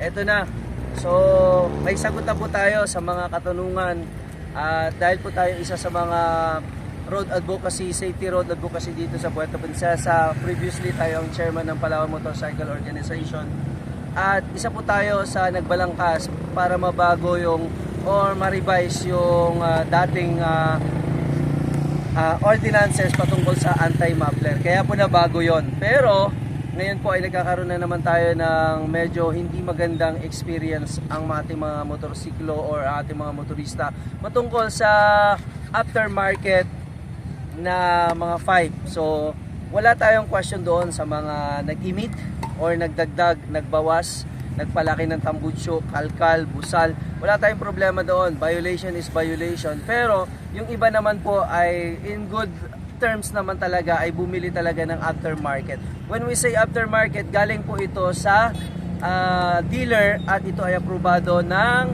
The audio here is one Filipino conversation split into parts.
eto na. So, may sagot na po tayo sa mga katanungan. At dahil po tayo isa sa mga road advocacy, safety road advocacy dito sa Puerto Princesa. Previously tayo ang chairman ng Palawan Motorcycle Organization. At isa po tayo sa nagbalangkas para mabago yung or ma-revise yung ah, dating ah, ah, ordinances patungkol sa anti-muffler. Kaya po nabago yon. Pero ngayon po ay nagkakaroon na naman tayo ng medyo hindi magandang experience ang ating mga motorsiklo or ating mga motorista patungkol sa aftermarket na mga 5. So wala tayong question doon sa mga nag-emit or nagdagdag, nagbawas, nagpalaki ng tambucho, kalkal, busal. Wala tayong problema doon. Violation is violation. Pero yung iba naman po ay in good terms naman talaga ay bumili talaga ng aftermarket. When we say aftermarket, galing po ito sa ah, dealer at ito ay aprobado ng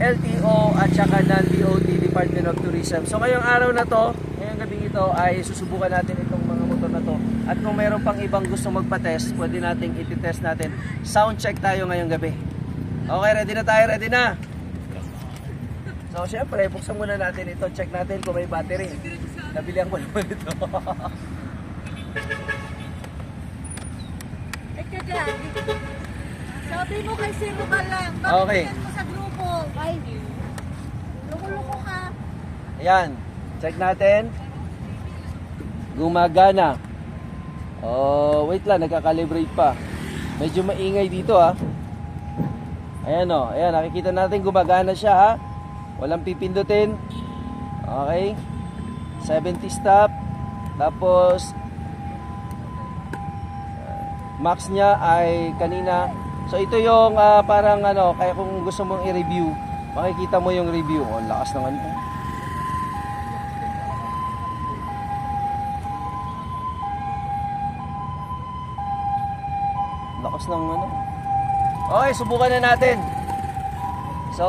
LTO at saka ng DOT Department of Tourism. So ngayong araw na to, ngayong gabing ito ay susubukan natin itong mga motor na to. At kung mayroon pang ibang gusto magpa-test, pwede nating iti-test natin. Sound check tayo ngayong gabi. Okay, ready na tayo, ready na. So syempre, buksan muna natin ito. Check natin kung may battery. Nabilihan ko naman ito. Eh, kaya, sabi mo kay sino ka lang, bakit Okay. yan mo sa grupo? Ay, loko-loko ka. Ayan, check natin. Gumagana. Oh, wait lang, nagka-calibrate pa. Medyo maingay dito ah. Ayan oh, ayan, nakikita natin gumagana siya ha. Walang pipindutin. Okay. 70 stop. Tapos uh, max niya ay kanina. So ito yung ah, parang ano, kaya kung gusto mong i-review, makikita mo yung review. Oh, lakas ng ano. Lakas ng ano. Okay, subukan na natin. So,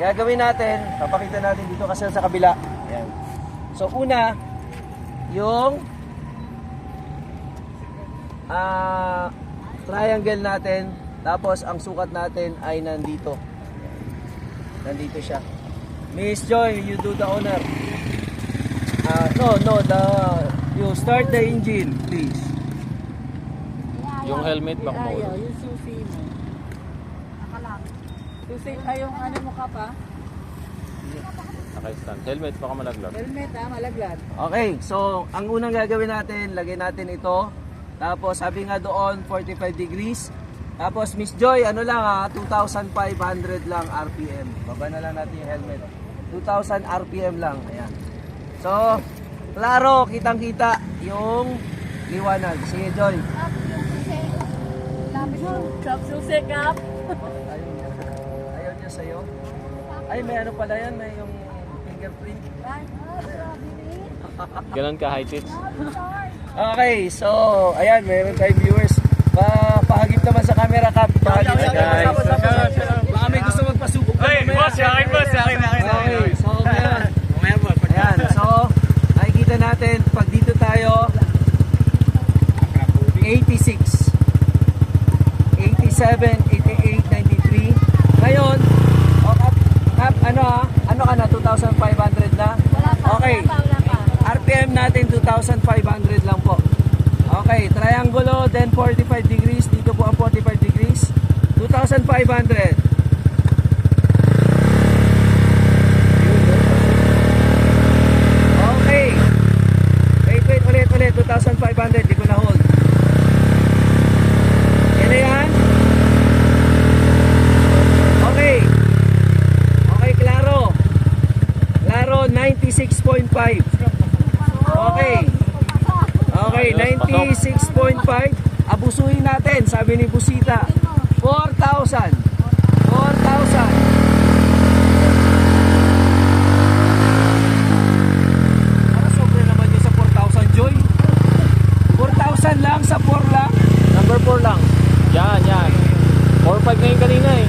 gagawin natin, papakita natin dito kasi sa kabila. Ayan. So, una, yung ah triangle natin, tapos ang sukat natin ay nandito. Nandito siya. Miss Joy, you do the honor. Ah, no, no, the you start the engine, please. Yung helmet back mo. Susi, ay yung ano mo ka pa? Naka-stand. Helmet, baka malaglag. Helmet ha, malaglag. Okay, so ang unang gagawin natin, lagay natin ito. Tapos sabi nga doon 45 degrees. Tapos Miss Joy, ano lang ha, 2,500 lang RPM. Baba na lang natin yung helmet. 2,000 RPM lang. Ayan. So, klaro, kitang-kita yung liwanag. Sige Joy. Sabi mo, kap susi kap. Ayaw niya. Ayaw niya sa'yo. Ay, may ano pala yan, may yung fingerprint. Ay, grabe ni. Ganon ka high pitch. Okay, so, ayan, meron tayong viewers. Pa pahagip naman sa camera cap. Pahagip sa guys. Baka may gusto magpasubok na Hey, mamaya. boss, akin, boss, akin, akin, Okay, so, ngayon. Ayan, so, nakikita natin, pag dito tayo, 86, 87, 2,500 na? Wala pa. Okay. Wala pa, wala pa. RPM natin 2,500 lang po. Okay, triangulo, then 45 degrees. Dito po ang 45 degrees. 2,500. 96.5. Abusuhin natin, sabi ni Busita. 4,000. 4,000. Para sobra naman yun sa 4,000, Joy. 4,000 lang sa 4 lang. Number 4 lang. Yan, yan. 4-5 na yung kanina eh.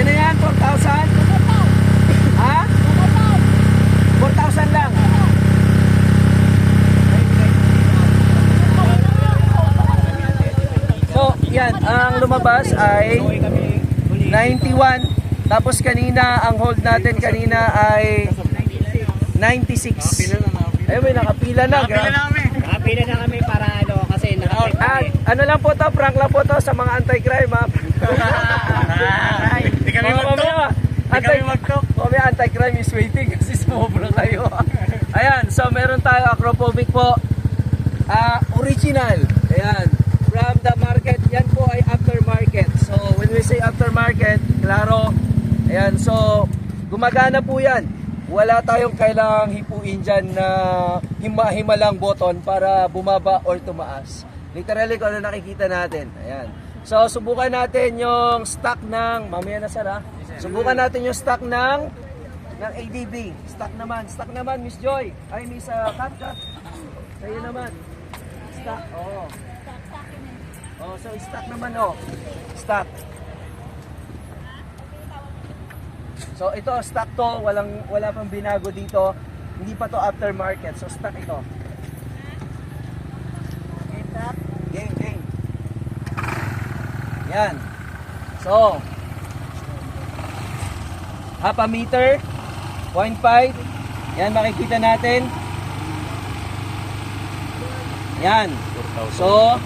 Yan na yan, 4,000. Ha? 4,000 lang. Ayan, ang lumabas ay 91. Tapos kanina, ang hold natin kanina ay 96. Ayun, may nakapila na. Nakapila na kami. Nakapila na kami para ano, kasi nakapila At ano lang po to, prank lang po to sa mga anti-crime ha. Hindi kami Mga mamaya, anti Mamaya anti-crime is waiting kasi sumobra kayo. Ayan, so meron tayo acrophobic po. Ah, original. Ayan. From the market, yan po ay aftermarket. So when we say aftermarket, klaro. Ayan, so gumagana po yan. Wala tayong kailangang hipuin dyan na hima-hima lang button para bumaba or tumaas. Literally kung ano nakikita natin. Ayan. So subukan natin yung stock ng, mamaya na ha. Subukan natin yung stock ng ng ADB. Stock naman. Stock naman, Miss Joy. Ay, Miss uh, Kat Kat. Sa'yo naman. Stock. Oo. Oh, so stock naman oh. Stock. So ito stock to, walang wala pang binago dito. Hindi pa to aftermarket. So stock ito. Game, game. Yan. So, half a meter, 0.5. Yan, makikita natin. Yan. So,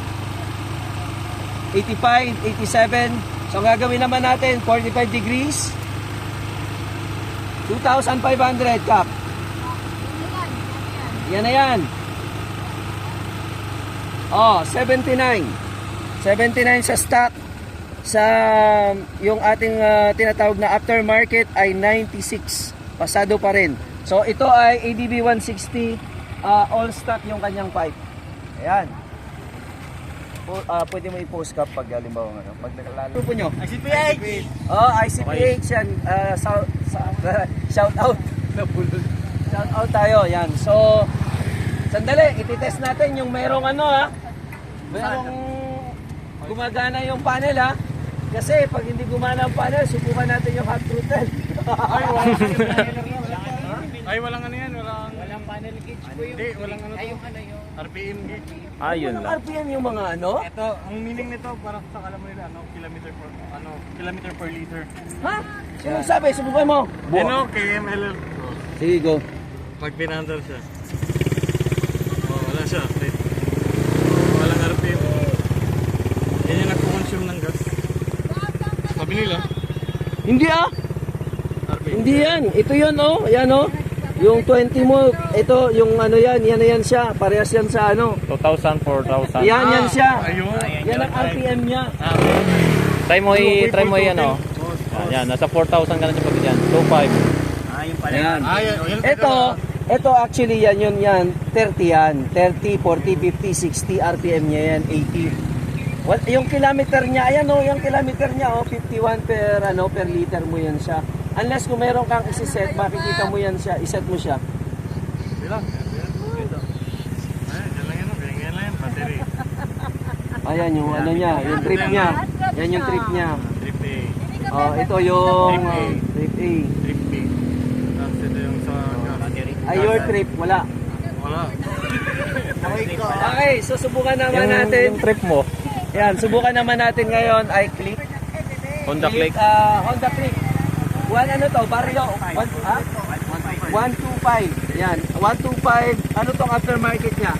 85, 87. So, gagawin naman natin, 45 degrees. 2,500 cap. Yan na yan. Oh, 79. 79 sa stock. Sa yung ating ah, tinatawag na aftermarket ay 96. Pasado pa rin. So ito ay ADB 160 ah, all stock yung kanyang pipe. Ayan. Po, ah, pwede mo i-post ka pag halimbawa ano, pag nakalalo po nyo. ICPH! Oh, ICPH yan. Uh, sa, sa, shout out. Shout out tayo. Yan. So, sandali. Ititest natin yung merong ano ha. Merong gumagana yung panel ha. Kasi pag hindi gumana ang panel, subukan natin yung hot throttle. Ay, walang ano yan, walang... Walang panel gauge po yung... Hindi, walang ano Ay, yung ano yung... RPM gauge. Ayun Walang lang. RPM yung mga ano? Ito, ang meaning nito, para sa alam mo nila, ano, kilometer per, ano, kilometer per liter. Ha? Sino sabi? Subukan mo. Ano, KML. Oh, Sige, go. pag pinandar siya. Oh, wala siya. Wait. Oh, walang RPM. Yan yung nagpo-consume ng gas. Sabi nila, Hindi ah. RPM. Hindi yan. Ito yun oh. Yan oh. Yung 20 mo, ito yung ano yan, yan na yan siya. Parehas yan sa ano. 2,000, 4,000. Yan, yan siya. Ayun. Yan ang RPM niya. Ah, okay. Try mo i try mo yan oh. Oh, Yan, nasa 4,000 ka na siya pag yan. 2,500. Yan. Ah, yan. oh, yan. Ito, ito actually yan yun yan. 30 yan. 30, 40, 50, 60 RPM niya yan. 80. Well, yung kilometer niya, ayan oh, yung kilometer niya oh, 51 per ano per liter mo yan siya. Unless kung meron kang isi-set, makikita mo yan siya, iset mo siya. Bilang. Battery. Ayan yung ano niya, yung trip niya. Yan yung trip niya. Trip A. Oh, ito yung Trip A. uh, trip A. Trip B. Tapos ito yung sa gas. Ay, your trip, wala. Wala. Okay, so subukan naman Yung, natin. yung trip mo, Yan, subukan naman natin ngayon ay click. Honda Click. ah, Honda Click. One ano to, Barrio. One, ha? 125. Yan, 125. Ano tong aftermarket niya?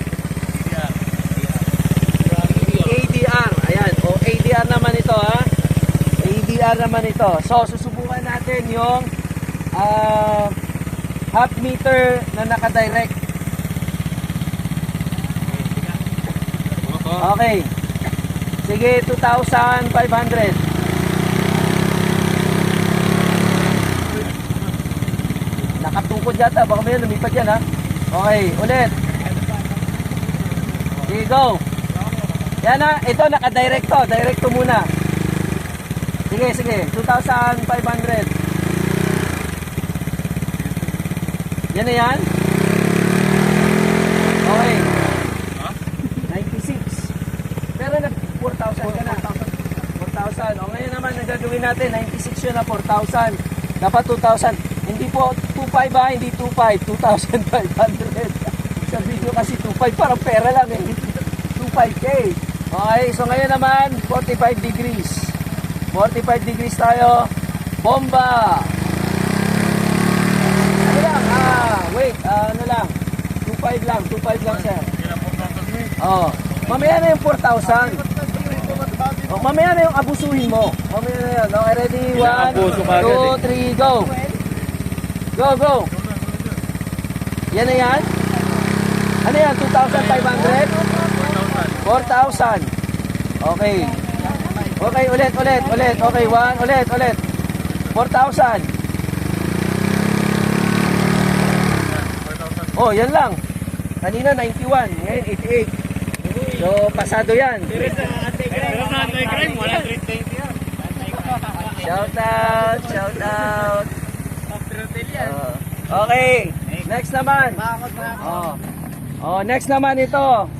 ADR. Ayan, o ADR naman ito ha. ADR naman ito. So, susubukan natin yung ah, half meter na naka-direct. Okay. Sige, 2,500. Nakatukod yata. Baka may lumipad yan ha. Okay, ulit. Sige, go. Yan ha. Ito, naka-direct to. Direct to muna. Sige, sige. 2,500. Yan na yan. Okay. 96. Pero nag 4,000 ka na. 4,000. O ngayon naman, ang gagawin natin, 96 yun na 4,000. Dapat 2,000. Hindi po 2,500 ha, hindi 2,500. 2,500. Sa video kasi 2,500 parang pera lang eh. 2,500k. Okay, so ngayon naman, 45 degrees. 45 degrees tayo. Bomba! Ano lang, ah, wait, ah, ano lang. 2.5 lang, 2.5 lang, sir. Oh, mamaya na yung 4,000. Oh, mamaya na yung abusuhin mo. Mamaya na yan. Okay, ready? Inaabuso ka 1, agad 2, 3, go! Go, go! Yan na yan? Ano yan? 2,500? 4,000. Okay. Okay, ulit, ulit, ulit. Okay, one, ulit, ulit. 4,000. Oh, yan lang. Kanina 91, ngayon 88. So, pasado yan. Pero sa anti-crime, 120 yan. Shout out, shout out. Oh, okay, next naman. Oh. Oh, next naman ito.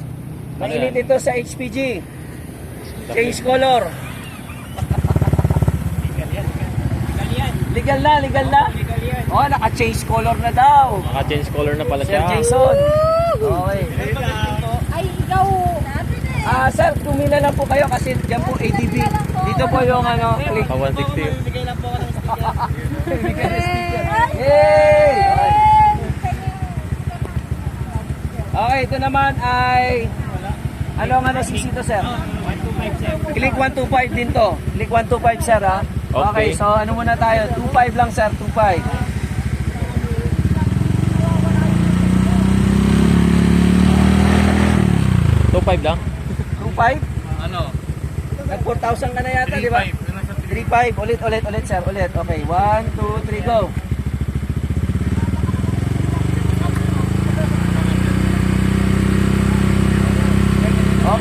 Mainit ito sa HPG. Change color. Legal na, legal na. Oh, naka-change color na daw. Naka-change color na pala Sir siya. Jason. Okay. Ay, ikaw. Ah, sir, tumila lang po kayo kasi dyan po ADB. Dito po yung ano, click. Naka 160. Bigay lang po ako ng sticker. Yay! Okay. Ito naman ay ano ang ano sisito sir? 125 sir. Click 125 din to. Click 125 sir ha. Okay. so ano muna tayo? 25 lang sir, 25. Two five lang? 25? Ano? Nag 4,000 ka na yata, di ba? 35. Ulit, ulit, ulit sir. Ulit. Okay, 1, 2, 3, go.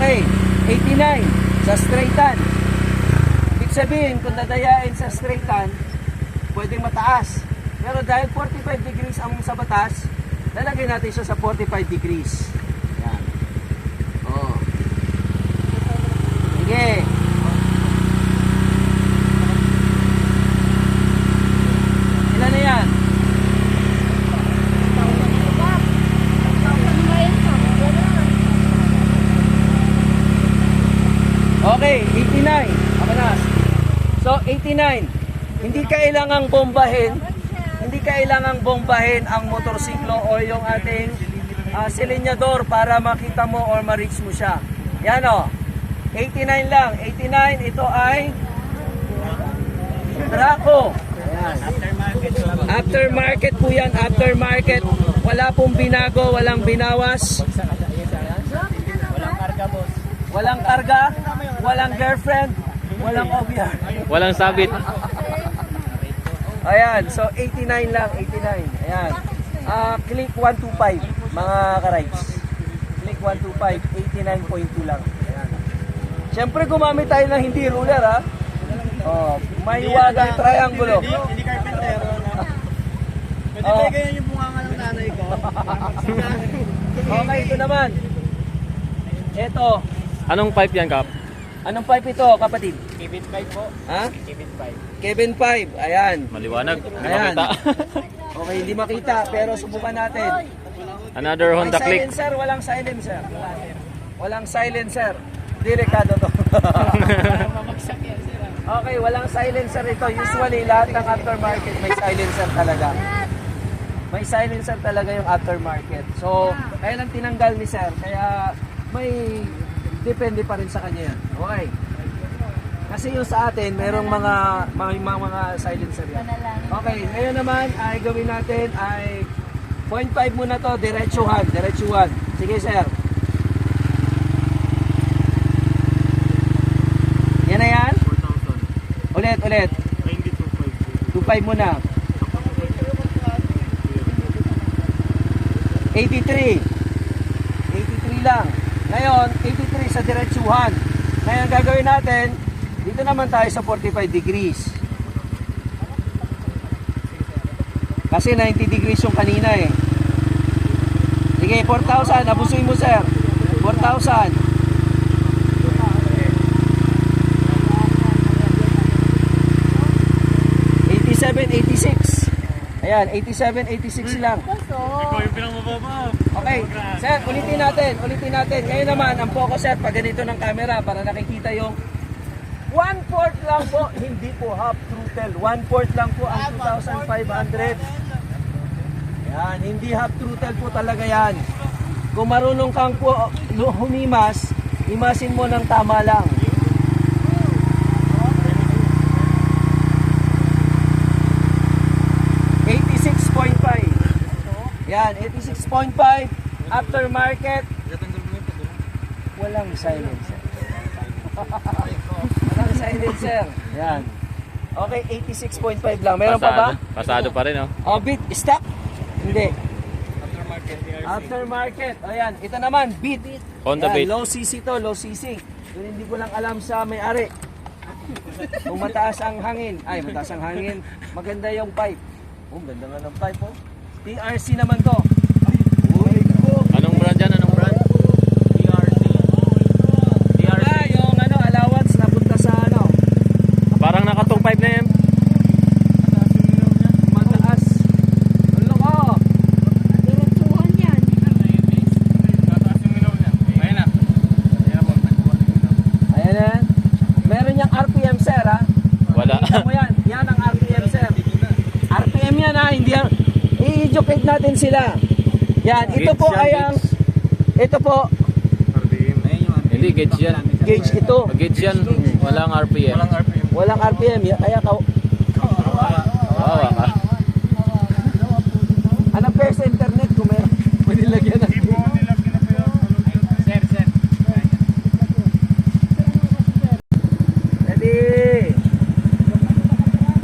Okay, 89 sa straightan. Ibig sabihin, kung dadayain sa straightan, pwedeng mataas. Pero dahil 45 degrees ang sa batas, lalagay natin siya sa 45 degrees. Yan. Oh. Sige. 99. Hindi kailangang bombahin, hindi kailangang bombahin ang motorsiklo o yung ating uh, silinyador para makita mo or ma-reach mo siya. Yan o. 89 lang. 89, ito ay Draco. Ayan. Aftermarket po yan. Aftermarket. Wala pong binago, walang binawas. Walang karga, boss. Walang karga, walang girlfriend, walang OBR. Walang sabit. Ayan, so 89 lang, 89. Ayan. Ah, click 125, mga ka-rides. Click 125, 89.2 lang. Ayan. Siyempre gumamit tayo ng hindi ruler ha. Oh, may wagang triangulo. Hindi carpenter. Pwede ba ganyan yung bunganga ng nanay ko? Okay, ito naman. Ito, Anong pipe yan, Kap? anong pipe ito, kapatid? Kibit 5 po. Ha? Kibit 5. Kevin 5, ayan. Maliwanag. Hindi Ayan. makita. Okay, hindi makita, pero subukan natin. Another Honda May Click. silencer, walang silencer. Walang silencer. Delikado to. Okay, walang silencer ito. Usually, lahat ng aftermarket may silencer talaga. May silencer talaga yung aftermarket. So, kaya lang tinanggal ni sir. Kaya may depende pa rin sa kanya yan. Okay. Kasi yung sa atin, merong mga mga, mga, mga silencer yan. Okay, ngayon naman ay gawin natin ay 0.5 muna to, diretsuhan, diretsuhan. Sige sir. Yan na yan? 4,000. Ulit, ulit. 92.5. 2.5 muna. 83. 83 lang. Ngayon, 83 sa diretsuhan. Ngayon, gagawin natin, dito naman tayo sa 45 degrees. Kasi 90 degrees yung kanina eh. Sige, 4,000. Abusuin mo, sir. 4,000. Eighty-seven, eighty-six. Ayan, 87, 86 lang. Ikaw yung pinamababa. Okay, sir, ulitin natin, ulitin natin. Ngayon naman, ang focus sir, pag ganito ng camera para nakikita yung one-fourth lang po, hindi po half throttle. One-fourth lang po ang 2,500. Yan, hindi half throttle po talaga yan. Kung marunong kang po humimas, himasin mo ng tama lang. Yan, 86.5 aftermarket. Walang silencer. Walang silencer. Yan. Okay, 86.5 lang. Meron pa ba? Pasado. Pasado pa rin, oh. Oh, beat, stock? Hindi. Aftermarket. Ayan, ito naman, beat. Honda Beat. Low CC to, low CC. Yun hindi ko lang alam sa may-ari. Kung mataas ang hangin, ay mataas ang hangin, maganda yung pipe. Oh, ganda nga ng pipe oh. TRC naman to. Uy, ko. Anong brand yan? Anong brand? Ah, yung ano, allowance napunta sa ano, Parang nakatong 5 na yan. mataas. Ano ko? Diretsuhan yan. Tataas yung ilaw niya. Ayun na. Ayun na po. Ayan na. Meron yung RPM sir ha. Wala. Kita mo yan. Yan ang RPM sir. RPM yan ha. Hindi yan. I-educate natin sila. Yan. Ito po ay ang... Ito po. RPM. Hindi, gauge yan. Gauge ito. Gauge yan. Walang RPM. Walang RPM. Walang RPM. Kaya ka... Wawa ka. Ano pa sa internet kung meron? Pwede lagyan ng... Sir, sir. Ready?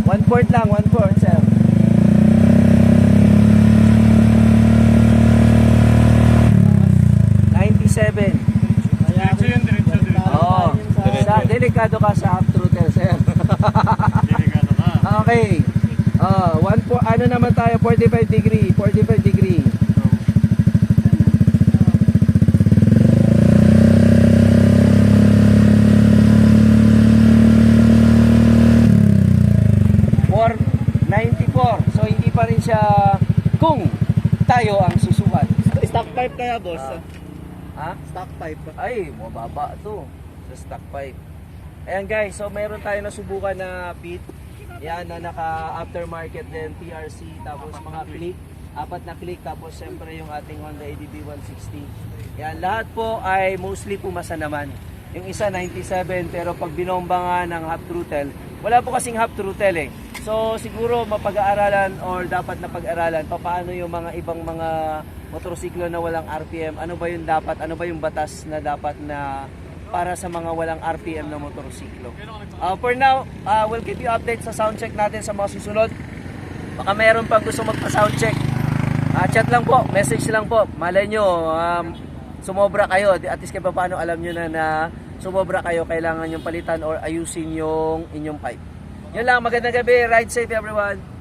One fourth lang. One fourth sir. Ninety-seven. Diretso yun, diretso, diretso. Oo. Sa, delikado ka sa half throttle, sir. Delikado ka. okay. Ah, one po, ano naman tayo, 45 degree, 45 degree. For 94. So hindi pa rin siya kung tayo ang susukat. Stock pipe kaya, boss? Ha? Stock pipe. Ay, mababa to sa stock pipe. Ayan guys, so meron tayo nasubukan na pit. Yan na naka aftermarket din, PRC, tapos mga click. Apat na click, tapos siyempre yung ating Honda ADB 160. Yan, lahat po ay mostly pumasa naman. Yung isa 97, pero pag binomba nga ng half throttle, wala po kasing half throttle eh. So siguro mapag-aaralan or dapat na pag-aralan paano yung mga ibang mga motorsiklo na walang RPM, ano ba yung dapat, ano ba yung batas na dapat na para sa mga walang RPM na motorsiklo. Uh, for now, uh, we'll keep you update sa sound check natin sa mga susunod. Baka mayroon pang gusto magpa-sound check. Ah, chat lang po, message lang po. Malay nyo, um, sumobra kayo. At least kahit paano alam nyo na na sumobra kayo, kailangan yung palitan or ayusin yung inyong pipe. Yun lang, magandang gabi. Ride safe everyone.